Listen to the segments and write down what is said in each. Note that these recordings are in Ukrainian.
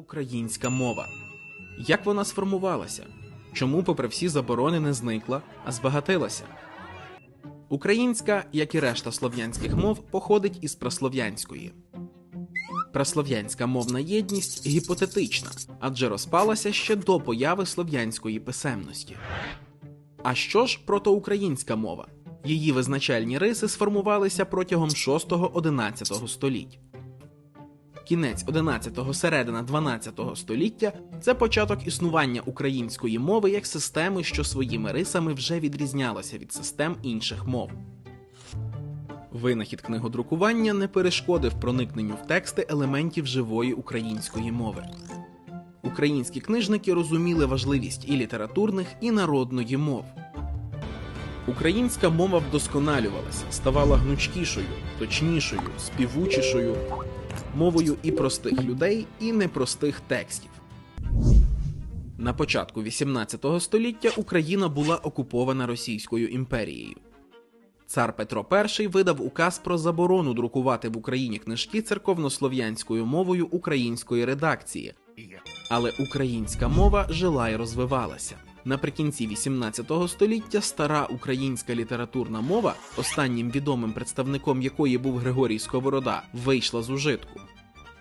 Українська мова. Як вона сформувалася? Чому, попри всі заборони, не зникла, а збагатилася? Українська, як і решта слов'янських мов, походить із праслов'янської. Праслов'янська мовна єдність гіпотетична, адже розпалася ще до появи слов'янської писемності. А що ж протоукраїнська мова? Її визначальні риси сформувалися протягом 6-11 століть. Кінець 11-го, середина 12-го століття це початок існування української мови як системи, що своїми рисами вже відрізнялася від систем інших мов. Винахід книгодрукування не перешкодив проникненню в тексти елементів живої української мови. Українські книжники розуміли важливість і літературних, і народної мов. Українська мова вдосконалювалася, ставала гнучкішою, точнішою, співучішою, мовою і простих людей, і непростих текстів. На початку XVIII століття Україна була окупована Російською імперією. Цар Петро І видав указ про заборону друкувати в Україні книжки церковнослов'янською мовою української редакції, але українська мова жила і розвивалася. Наприкінці XVIII століття стара українська літературна мова, останнім відомим представником якої був Григорій Сковорода, вийшла з ужитку.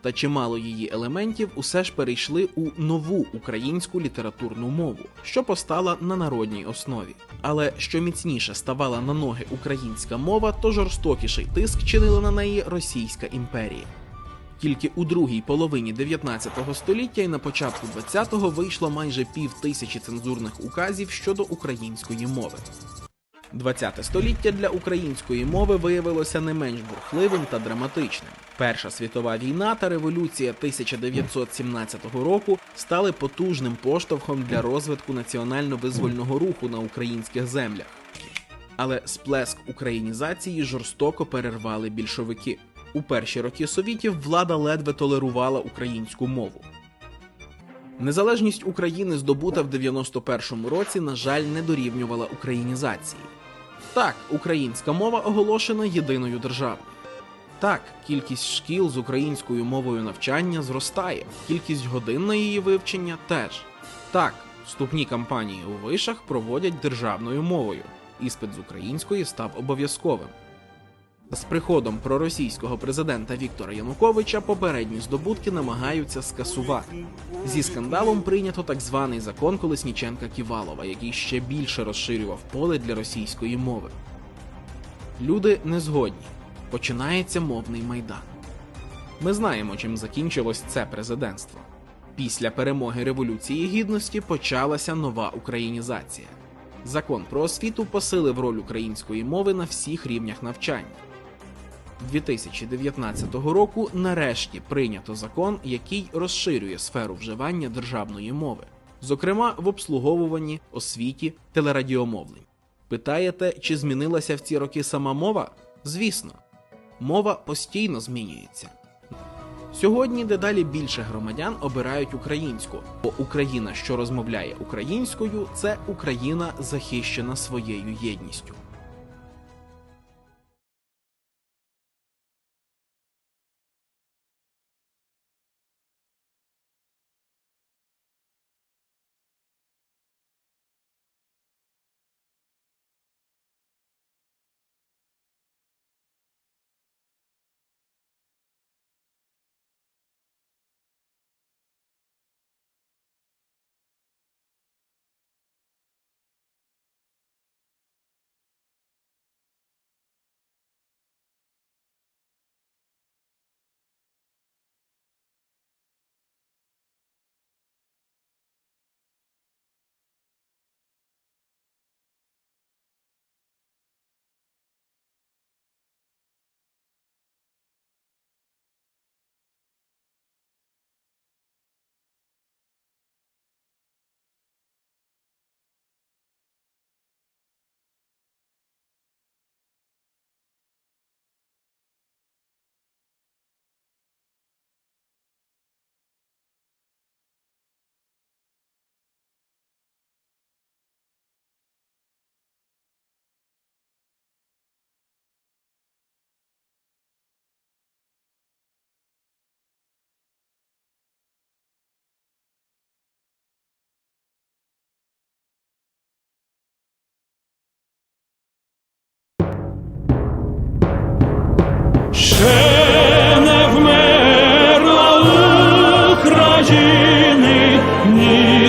Та чимало її елементів усе ж перейшли у нову українську літературну мову, що постала на народній основі. Але що міцніше ставала на ноги українська мова, то жорстокіший тиск чинила на неї Російська імперія. Тільки у другій половині 19 століття і на початку 20-го вийшло майже пів тисячі цензурних указів щодо української мови. 20 століття для української мови виявилося не менш бурхливим та драматичним. Перша світова війна та революція 1917 року стали потужним поштовхом для розвитку національно-визвольного руху на українських землях. Але сплеск українізації жорстоко перервали більшовики. У перші роки совітів влада ледве толерувала українську мову. Незалежність України, здобута в 91-му році, на жаль, не дорівнювала українізації. Так, українська мова оголошена єдиною державою. Так, кількість шкіл з українською мовою навчання зростає, кількість годин на її вивчення теж. Так, вступні кампанії у вишах проводять державною мовою. Іспит з української став обов'язковим. З приходом проросійського президента Віктора Януковича попередні здобутки намагаються скасувати. Зі скандалом прийнято так званий закон Колесніченка Ківалова, який ще більше розширював поле для російської мови. Люди не згодні. Починається мовний майдан. Ми знаємо, чим закінчилось це президентство. Після перемоги Революції Гідності почалася нова українізація. Закон про освіту посилив роль української мови на всіх рівнях навчання. 2019 року нарешті прийнято закон, який розширює сферу вживання державної мови, зокрема в обслуговуванні, освіті, телерадіомовленні. Питаєте, чи змінилася в ці роки сама мова? Звісно, мова постійно змінюється. Сьогодні дедалі більше громадян обирають українську, бо Україна, що розмовляє українською, це Україна захищена своєю єдністю.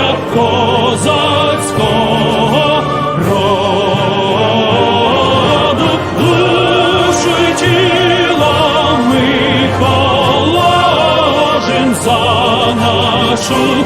нашу козацького роду. ми положим за нашу.